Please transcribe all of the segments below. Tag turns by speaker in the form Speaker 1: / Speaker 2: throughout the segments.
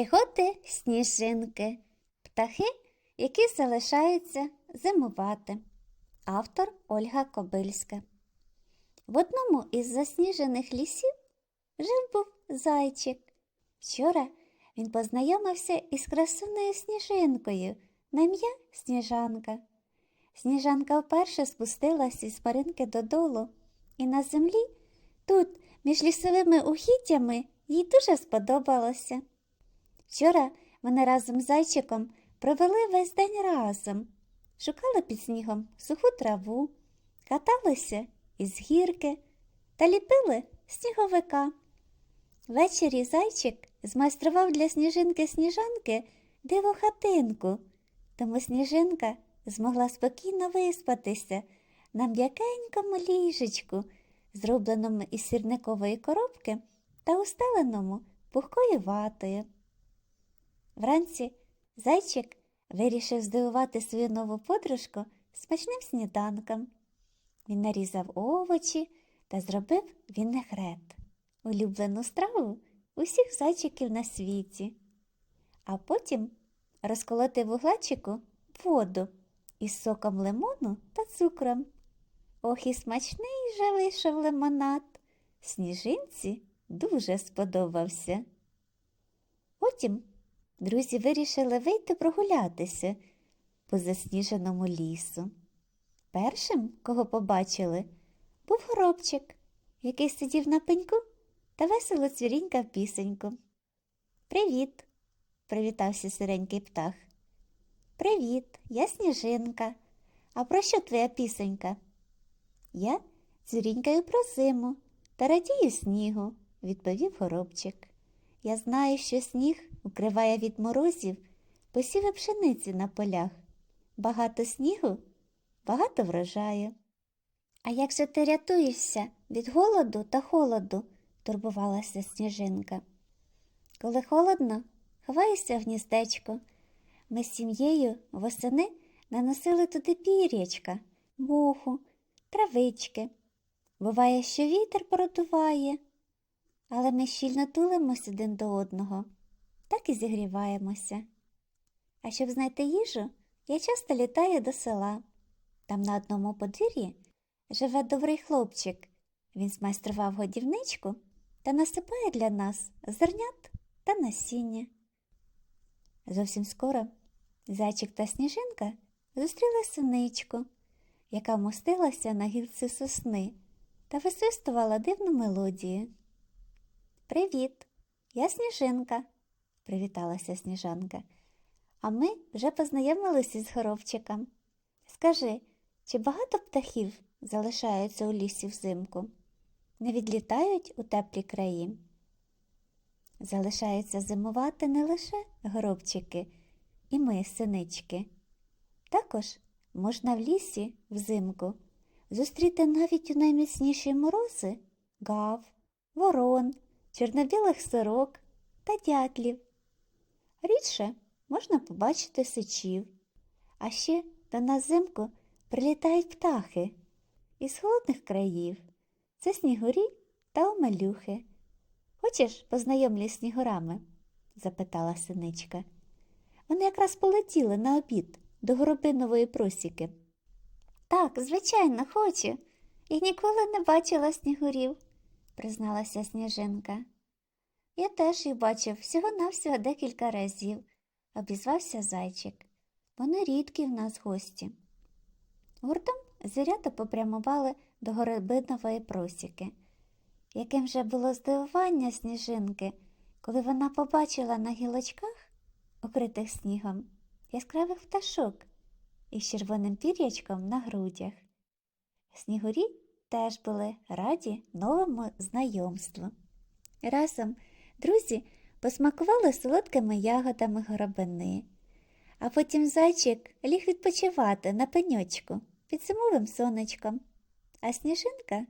Speaker 1: Пригоди сніжинки. Птахи, які залишаються зимувати. Автор Ольга Кобильська. В одному із засніжених лісів жив був зайчик. Вчора він познайомився із красуною сніжинкою на ім'я Сніжанка. Сніжанка вперше спустилась із паринки додолу, і на землі, тут, між лісовими угіддями, їй дуже сподобалося. Вчора вони разом з зайчиком провели весь день разом, шукали під снігом суху траву, каталися із гірки та ліпили сніговика. Ввечері зайчик змайстрував для сніжинки сніжанки диво хатинку, тому сніжинка змогла спокійно виспатися на м'якенькому ліжечку, зробленому із сірникової коробки та устеленому пухкою ватою. Вранці зайчик вирішив здивувати свою нову подружку смачним сніданком. Він нарізав овочі та зробив вінегрет, улюблену страву усіх зайчиків на світі. А потім розколотив у глечику воду із соком лимону та цукром. Ох, і смачний же вийшов лимонад. Сніжинці дуже сподобався. Потім друзі вирішили вийти прогулятися по засніженому лісу. Першим, кого побачили, був горобчик, який сидів на пеньку та весело цвірінькав пісеньку. Привіт, привітався сиренький птах. Привіт, я сніжинка. А про що твоя пісенька? Я цвірінькаю про зиму та радію снігу, відповів горобчик. Я знаю, що сніг укриває від морозів посіви пшениці на полях. Багато снігу, багато врожаю. А як же ти рятуєшся від голоду та холоду? турбувалася сніжинка. Коли холодно, ховаюся в гніздечко. Ми з сім'єю восени наносили туди пір'ячка, муху, травички. Буває, що вітер продуває, але ми щільно тулимось один до одного, так і зігріваємося. А щоб знайти їжу, я часто літаю до села. Там на одному подвір'ї живе добрий хлопчик. Він змайстрував годівничку та насипає для нас зернят та насіння. Зовсім скоро зайчик та сніжинка зустріли синичку, яка вмостилася на гілці сосни та висвистувала дивну мелодію. Привіт, я сніжинка, привіталася сніжанка. А ми вже познайомилися з горобчиком. Скажи, чи багато птахів залишаються у лісі взимку? Не відлітають у теплі краї? Залишаються зимувати не лише горобчики і ми, синички. Також можна в лісі взимку зустріти навіть у найміцніші морози гав, ворон, чорнобілих сорок та дятлів. Рідше можна побачити сичів, а ще до нас взимку прилітають птахи із холодних країв. Це снігурі та омелюхи. Хочеш познайомлі з снігурами? запитала синичка. Вони якраз полетіли на обід до горобинової просіки. Так, звичайно, хочу. Я ніколи не бачила снігурів, призналася сніжинка. Я теж їх бачив всього-навсього декілька разів, обізвався зайчик. Вони рідкі в нас гості. Гуртом звірята попрямували до горобинової просіки. Яким же було здивування сніжинки, коли вона побачила на гілочках, укритих снігом, яскравих пташок із червоним пір'ячком на грудях. Снігурі теж були раді новому знайомству. Разом друзі посмакували солодкими ягодами горобини, а потім зайчик ліг відпочивати на пеньочку під зимовим сонечком, а сніжинка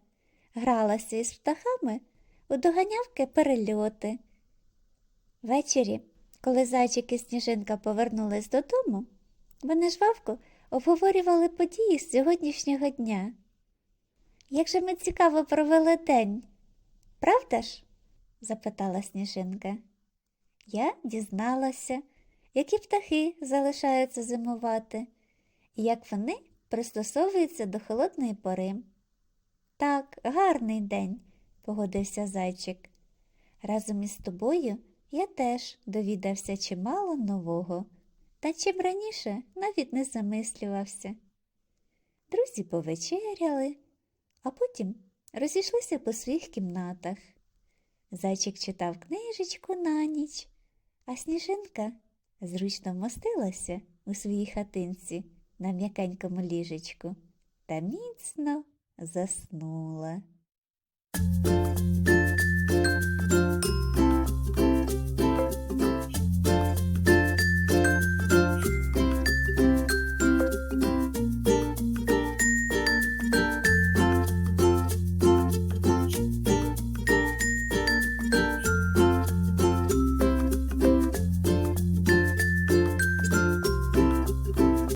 Speaker 1: гралася із птахами у доганявки перельоти. Ввечері, коли зайчик і сніжинка повернулись додому, вони жвавко обговорювали події з сьогоднішнього дня. Як же ми цікаво провели день, правда ж? Запитала сніжинка. я дізналася, які птахи залишаються зимувати, і як вони пристосовуються до холодної пори. Так, гарний день, погодився зайчик. Разом із тобою я теж довідався чимало нового, та чим раніше навіть не замислювався. Друзі повечеряли, а потім розійшлися по своїх кімнатах. Зайчик читав книжечку на ніч, а сніжинка зручно вмостилася у своїй хатинці на м'якенькому ліжечку та міцно заснула.